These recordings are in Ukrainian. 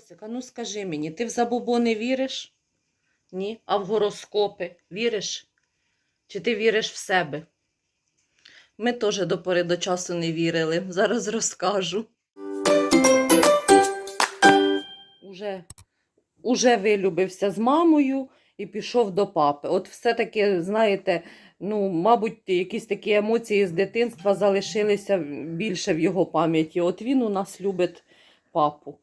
Йосика, ну скажи мені, ти в забобони віриш? Ні? А в гороскопи віриш? Чи ти віриш в себе? Ми теж до пори до часу не вірили. Зараз розкажу. Уже, уже вилюбився з мамою і пішов до папи. От все-таки, знаєте, ну, мабуть, якісь такі емоції з дитинства залишилися більше в його пам'яті. От він у нас любить папу.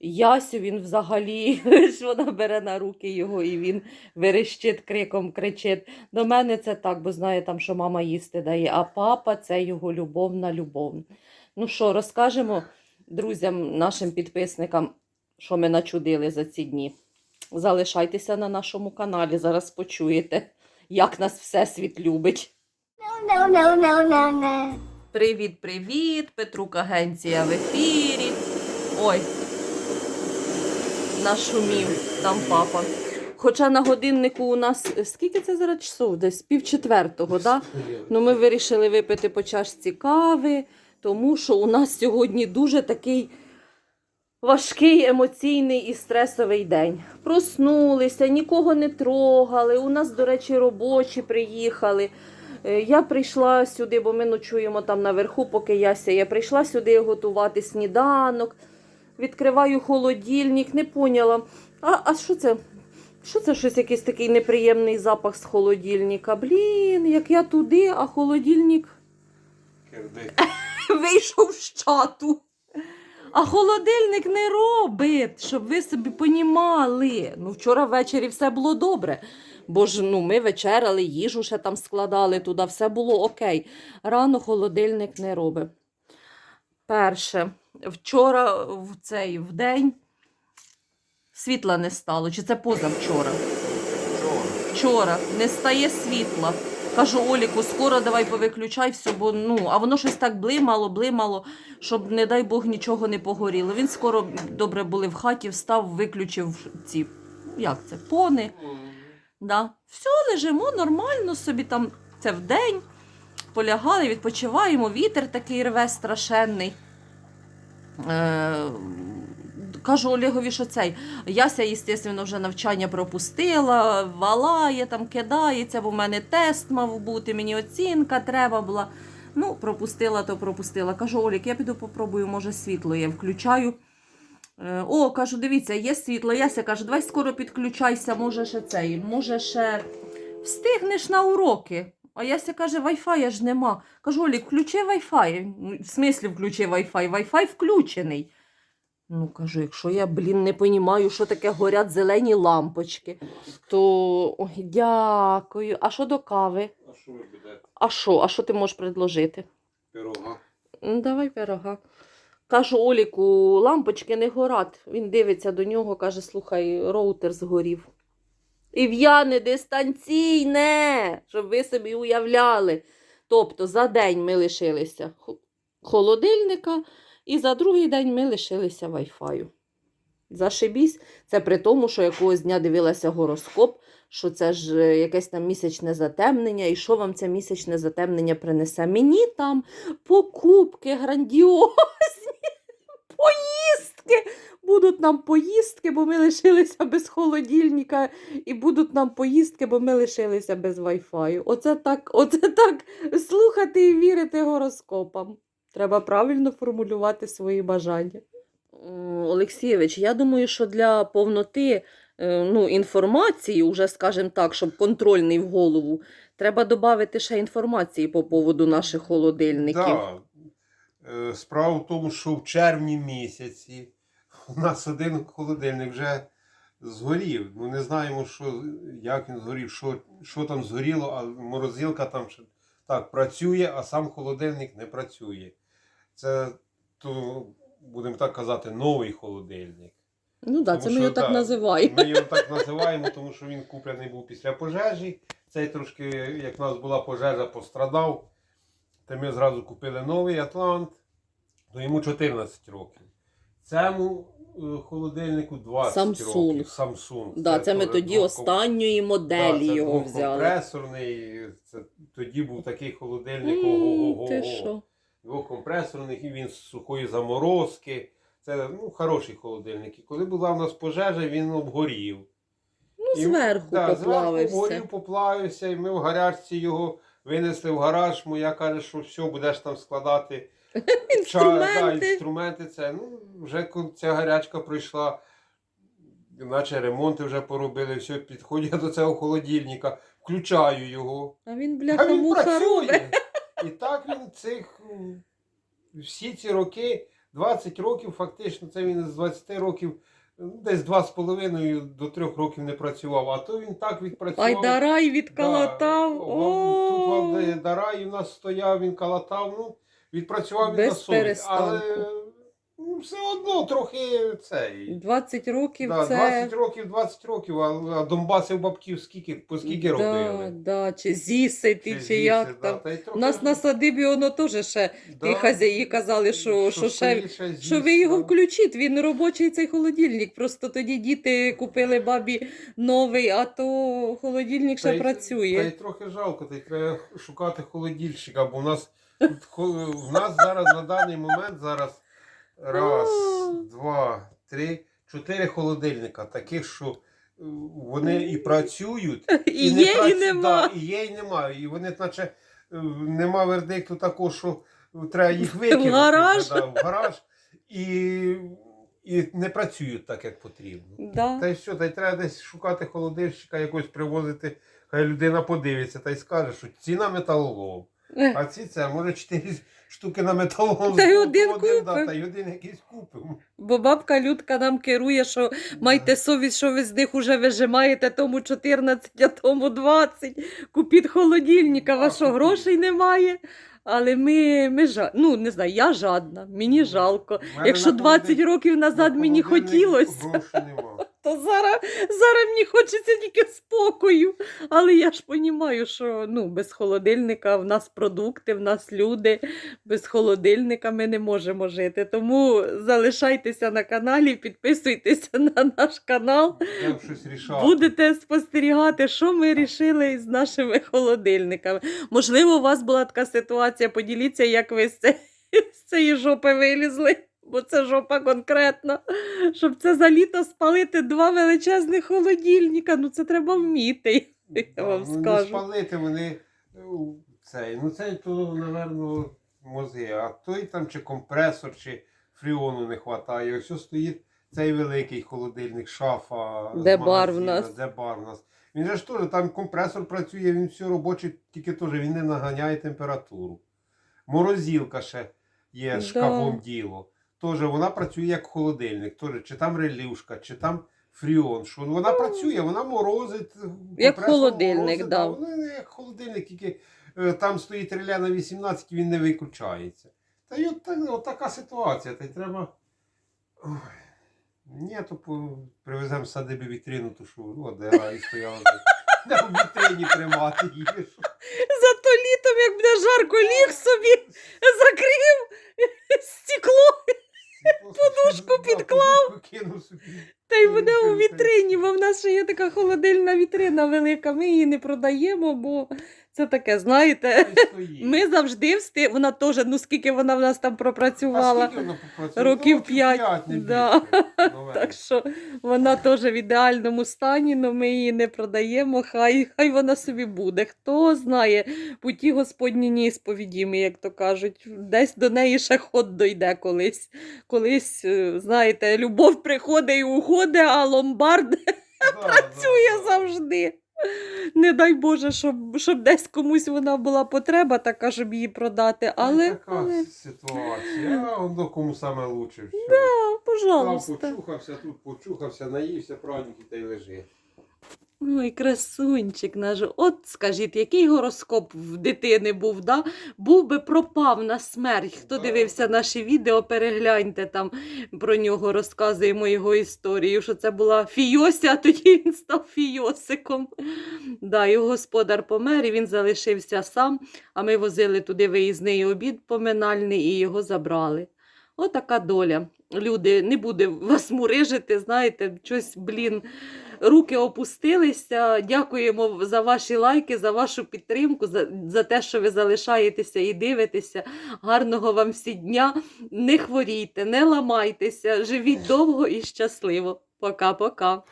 Ясю він взагалі, ж вона бере на руки його і він верещить криком, кричить. До мене це так, бо знає там, що мама їсти дає, а папа це його любовна любов. Ну що, розкажемо друзям, нашим підписникам, що ми начудили за ці дні. Залишайтеся на нашому каналі, зараз почуєте, як нас Всесвіт любить. No, no, no, no, no. Привіт, привіт! Петрук Агенція в ефірі. Ой, нашумів там папа. Хоча на годиннику у нас скільки це зараз часов? Десь пів четвертого, да? Ну, ми вирішили випити по чашці кави, тому що у нас сьогодні дуже такий важкий емоційний і стресовий день. Проснулися, нікого не трогали. У нас, до речі, робочі приїхали. Е, Я прийшла сюди, бо ми ночуємо там наверху, поки Яся. Я прийшла сюди готувати сніданок. Відкриваю холодильник, не поняла. А, а що це? Що це щось якийсь такий неприємний запах з холодильника? Блін, як я туди, а холодильник вийшов з чату. А холодильник не робить, щоб ви собі понімали. Ну, вчора ввечері все було добре. Бо ж ну, ми вечеряли, їжу ще там складали туди, все було окей. Рано холодильник не робить. Перше, вчора в цей в день світла не стало. Чи це позавчора? Вчора не стає світла. Кажу Оліку, скоро давай повиключай все, бо ну, а воно щось так блимало, блимало, щоб, не дай Бог, нічого не погоріло. Він скоро добре були в хаті, встав, виключив ці, як це, пони. Да. Все, лежимо нормально собі там це вдень. Полягали, відпочиваємо, вітер такий рве страшенний. Е, кажу Олегові, що цей. Яся, звісно, вже навчання пропустила, валає, там кидається, бо в мене тест мав бути, мені оцінка треба була. Ну, пропустила, то пропустила. Кажу, Олік, я піду попробую, може, світло є, включаю. Е, О, кажу, дивіться, є світло. Яся каже, давай скоро підключайся, може ще цей, може ще встигнеш на уроки. А Яся каже, Wi-Fi ж нема. Кажу, Олік, включи Wi-Fi. Ну, В смислі включи Wi-Fi? Wi-Fi включений. Ну, кажу, якщо я, блін, не розумію, що таке горять зелені лампочки, то ой, дякую. А що до кави? А що ви будете? А що? А що ти можеш предложити? Пирога. Ну, Давай пирога. Кажу Оліку, лампочки не горять. Він дивиться до нього, каже: слухай, роутер згорів. І в'яне дистанційне, щоб ви собі уявляли. Тобто за день ми лишилися холодильника, і за другий день ми лишилися Wi-Fi. Зашибісь, це при тому, що якогось дня дивилася гороскоп, що це ж е, якесь там місячне затемнення, і що вам це місячне затемнення принесе? Мені там покупки грандіозні. Будуть нам поїздки, бо ми лишилися без холодильника, і будуть нам поїздки, бо ми лишилися без Wi-Fi. Оце так, оце так слухати і вірити гороскопам. Треба правильно формулювати свої бажання. Олексійович, я думаю, що для повноти е, ну, інформації, уже, скажімо так, щоб контрольний в голову, треба додати ще інформації по поводу наших холодильників. Да. Е, Справа в тому, що в червні місяці у нас один холодильник вже згорів. Ну не знаємо, що, як він згорів, що, що там згоріло, а морозилка там ще так працює, а сам холодильник не працює. Це, то, будемо так казати, новий холодильник. Ну так, Тому це ми його так називаємо. Ми його так називаємо, тому що він куплений був після пожежі. Цей трошки, як в нас була пожежа, пострадав. То ми зразу купили новий Атлант, то йому 14 років. Цьому е, холодильнику 20 Samsung. років. Samsung. Да, це ми тоді двохком- останньої Да, моделі це його взяли. двохкомпресорний. Це, тоді був такий холодильник. Ого-го-го. Ти що? Двохкомпресорний, і він з сухої заморозки. Це ну, хороший холодильник. І коли була в нас пожежа, він обгорів. Ну, І, зверху да, Зверху обгорів, поплавився, і ми в гарячці його винесли в гараж. Моя каже, що все, будеш там складати ча- да, Інструменти. інструменти. Це. Ну, вже коли ця гарячка пройшла, наче ремонти вже поробили, все, підходжу я до цього холодильника, включаю його. А він, А він муха робить. працює. І так він цих всі ці роки, 20 років, фактично, це він з 20 років, ну, десь 2,5 до 3 років не працював. А то він так відпрацював. Ай, дарай Да, відколотав. Тут вам Дарай у нас стояв, він калатав, ну, відпрацював він Без на совість. перестанку. Але ну, все одно трохи цей. 20 років Да, це... 20 років, 20 років, а, а Донбаси в бабків скільки, по скільки да, робили? да, чи зісити, чи, звідси, як да, там. та й У трохи- нас на садибі воно теж ще Да. ті хазяї казали, що, що, ще, скоріше що ви його да. включіть, він робочий цей холодильник. Просто тоді діти купили бабі новий, а то холодильник Та ще й- працює. Та й трохи жалко, та й треба шукати холодильщика, бо в нас в нас зараз на даний момент зараз раз, два, три, чотири холодильника, таких, що е, вони і працюють, І не є, і нема. Да, і є, і немає. І вони, наче, е, нема вердикту такого, що треба їх викинути. гараж. Да, в гараж. І, і не працюють так, як потрібно. Да. Та й все, та й треба десь шукати холодильщика, якось привозити, хай людина подивиться та й скаже, що ціна металолом. А ці це, може, чотири штуки на металолом. Та й один да, купимо. Та й один якийсь купимо. Бо бабка Людка нам керує, що майте совість, що ви з них уже вижимаєте, тому 14, а тому 20. Купіть холодильника, Да, вашого грошей немає. Але ми, ми жа... ну не знаю, я жадна, мені жалко. Якщо 20 років назад мені хотілося. То зараз, зараз мені хочеться тільки спокою. Але я ж розумію, що ну, без холодильника в нас продукти, в нас люди, без холодильника ми не можемо жити. Тому залишайтеся на каналі, підписуйтеся на наш канал. Щось. Будете спостерігати, що ми рішили з нашими холодильниками. Можливо, у вас була така ситуація. Поділіться, як ви з цієї жопи вилізли. Бо це жопа конкретно. Щоб це за літо спалити два величезних холодильника. Ну це треба вміти. Я вам ну, Не скажу. спалити вони ну, цей. Ну цей то, напевно, мози. А той там чи компресор, чи фріону не вистачає. Ось стоїть цей великий холодильник, шафа. з Де бар в магазина, нас. Де бар в нас. Він же ж теж там компресор працює, він все робочий, тільки теж він не наганяє температуру. Морозилка ще є Да. шкафом діло. Теж вона працює як холодильник. Теж, чи там релюшка, чи там фріон. Що вона працює, вона морозить. Як холодильник, морозить, да. Вона як холодильник, тільки е, там стоїть реле на 18, він не виключається. Та й от, от така ситуація. Та й треба. Ой. Ні, то привеземо садиби вітрину, то що о, де рай стояла. В вітрині тримати її. Зато літом, як буде жарко, ліг собі, закрив стекло. Подушку підклав. кинув собі. Та й буде у вітрині, бо в нас ще є така холодильна вітрина велика. Ми її не продаємо, бо це таке, знаєте. Ми завжди всти... Вона теж, ну скільки вона в нас там пропрацювала. вона? Років Ну, п'ять, да. Так що вона теж в ідеальному стані, але ми її не продаємо. Хай, хай вона собі буде. Хто знає, путі Господні ні сповідіми, як то кажуть. Десь до неї ще ход дойде колись. Колись, е, знаєте, любов приходить і уходить, а ломбард працює завжди. Не дай Боже, щоб, щоб десь комусь вона була потреба, така, щоб її продати. Але, Ну, така але ситуація. А он до кому саме лучше. Да, пожалуйста. Там почухався, тут почухався, наївся, праніки та й лежи. Ой, красунчик наш. От скажіть, який гороскоп в дитини був, да? Був би пропав на смерть. Хто Да. дивився наші відео, перегляньте там про нього, розказуємо його історію, що це була Фійося, а тоді він став Фійосиком. Да, його господар помер, і він залишився сам, а ми возили туди виїзний обід поминальний і його забрали. Отака доля. Люди, не буде вас мурижити, знаєте, щось, блін. руки опустилися. Дякуємо за ваші лайки, за вашу підтримку, за, за те, що ви залишаєтеся і дивитеся. Гарного вам всі дня. Не хворійте, не ламайтеся, живіть довго і щасливо. Пока-пока.